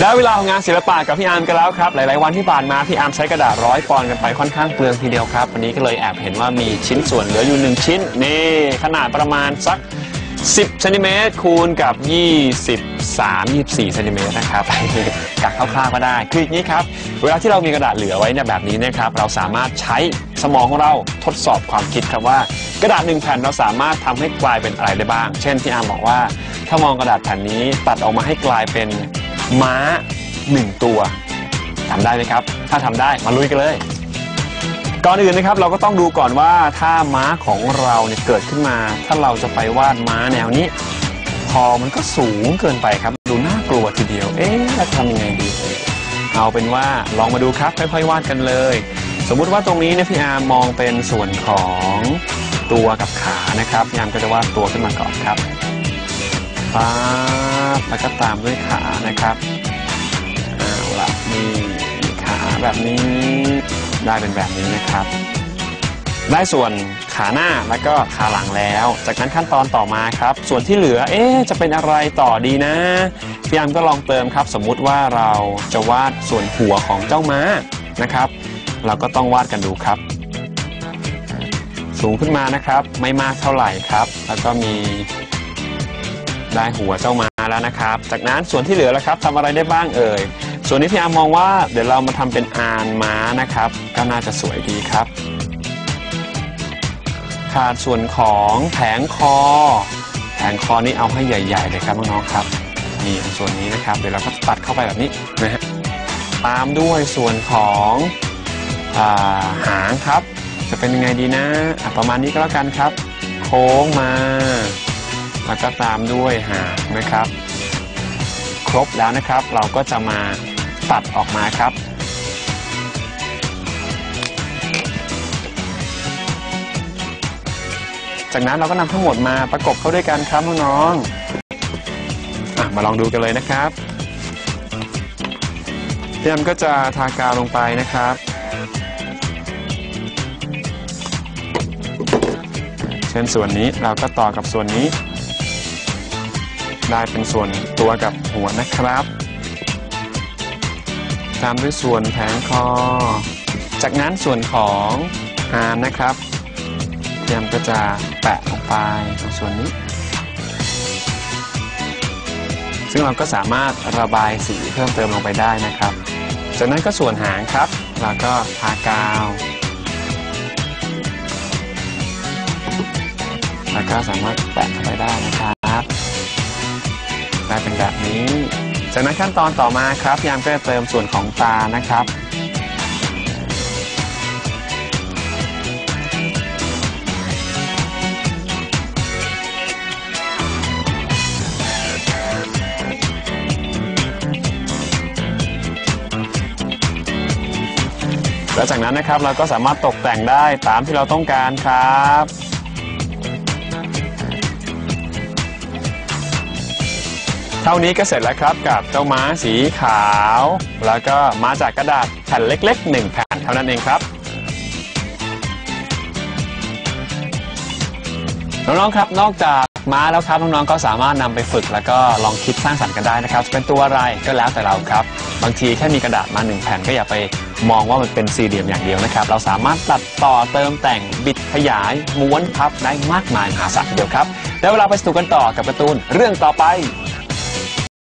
ได้เวลาของงานศิลปะกับพี่อาร์มกันแล้วครับ หลาย ๆ วันที่ผ่านมาพี่อาร์มใช้กระดาษร้อยปอนด์กันไปค่อนข้างเปลืองทีเดียวครับ วันนี้ก็เลยแอบเห็นว่ามีชิ้นส่วนเหลืออยู่หนึ่งชิ้น นี่ ขนาดประมาณสัก 10เซนติเมตรคูณกับ 23 24เซนติเมตรนะครับ กักคร่าว ๆ ก็ได้ คืออย่างนี้ครับ เวลาที่เรามีกระดาษเหลือไว้เนี่ยแบบนี้นะครับ เราสามารถใช้สมองของเราทดสอบความคิดครับว่า กระดาษหนึ่งแผ่นเราสามารถทำให้กลายเป็นอะไรได้บ้าง เช่นพี่อาร์มบอกว่า ถ้ามองกระดาษแผ่นนี้ตัดออกมาให้กลายเป็น ม้าหนึ่งตัวทำได้ไหมครับ ถ้าทำได้มาลุยกันเลย ก่อนอื่นนะครับเราก็ต้องดูก่อนว่าถ้าม้าของเราเนี่ยเกิดขึ้นมา ถ้าเราจะไปวาดม้าแนวนี้ พอมันก็สูงเกินไปครับ ดูน่ากลัวทีเดียว เอ๊ะแล้วทำยังไงดี เอาเป็นว่าลองมาดูครับค่อยๆวาดกันเลย สมมุติว่าตรงนี้เนี่ยพี่อาร์มมองเป็นส่วนของตัวกับขานะครับพี่อาร์มก็จะวาดตัวขึ้นมาก่อนครับ ป๊บแล้วก็ตามด้วยขานะครับเอาละนี่ขาแบบนี้ได้เป็นแบบนี้นะครับ ได้ส่วนขาหน้าแล้วก็ขาหลังแล้ว จากนั้นขั้นตอนต่อมาครับ ส่วนที่เหลือเอ๊ะจะเป็นอะไรต่อดีนะพี่ยามก็ลองเติมครับ สมมุติว่าเราจะวาดส่วนหัวของเจ้าม้านะครับ เราก็ต้องวาดกันดูครับสูงขึ้นมานะครับไม่มากเท่าไหร่ครับ แล้วก็มี ได้หัวเจ้าม้าแล้วนะครับ จากนั้นส่วนที่เหลือแล้วครับทำอะไรได้บ้างเอ่ย ส่วนนี้พี่อาร์มมองว่าเดี๋ยวเรามาทำเป็นอานม้านะครับ ก็น่าจะสวยดีครับ ขาดส่วนของแผงคอ แผงคอนี้เอาให้ใหญ่ ๆ เลยครับน้องๆครับนี่ส่วนนี้นะครับ เดี๋ยวเราก็ตัดเข้าไปแบบนี้นะฮะตามด้วยส่วนของอาหางครับ จะเป็นยังไงดีนะะประมาณนี้ก็แล้วกันครับ โค้งมา แล้วก็ตามด้วยหางนะครับ ครบแล้วนะครับ เราก็จะมาตัดออกมาครับ จากนั้นเราก็นำทั้งหมดมาประกบเข้าด้วยกันครับน้องๆมาลองดูกันเลยนะครับพี่แอมก็จะทากาวลงไปนะครับเช่นส่วนนี้เราก็ต่อกับส่วนนี้ ได้เป็นส่วนตัวกับหัวนะครับ ตามด้วยส่วนแผงคอ จากนั้นส่วนของหางนะครับเตรียมก็จะแปะลงไปตรงส่วนนี้ ซึ่งเราก็สามารถระบายสีเพิ่มเติมลงไปได้นะครับ จากนั้นก็ส่วนหางครับ แล้วก็ทากาว แล้วก็สามารถแปะไปได้นะครับ ได้เป็นแบบนี้ จากนั้นขั้นตอนต่อมาครับยามก็จะเติมส่วนของตานะครับ แล้วจากนั้นนะครับเราก็สามารถตกแต่งได้ตามที่เราต้องการครับ เท่านี้ก็เสร็จแล้วครับกับเจ้าม้าสีขาว แล้วก็มาจากกระดาษแผ่นเล็กๆ1แผ่นเท่านั้นเองครับน้องๆครับนอกจากม้าแล้วครับน้องๆก็สามารถนำไปฝึก แล้วก็ลองคิดสร้างสรรค์กันได้นะครับจะเป็นตัวอะไรก็แล้วแต่เราครับ บางทีแค่มีกระดาษมาหนึ่งแผ่นก็อย่าไปมองว่ามันเป็นสี่เหลี่ยมอย่างเดียวนะครับ เราสามารถตัดต่อเติมแต่งบิดขยาย ม้วนพับได้มากมายมหาศาลเดียวครับได้เวลาไปสนุกกันต่อกับการ์ตูนเรื่องต่อไป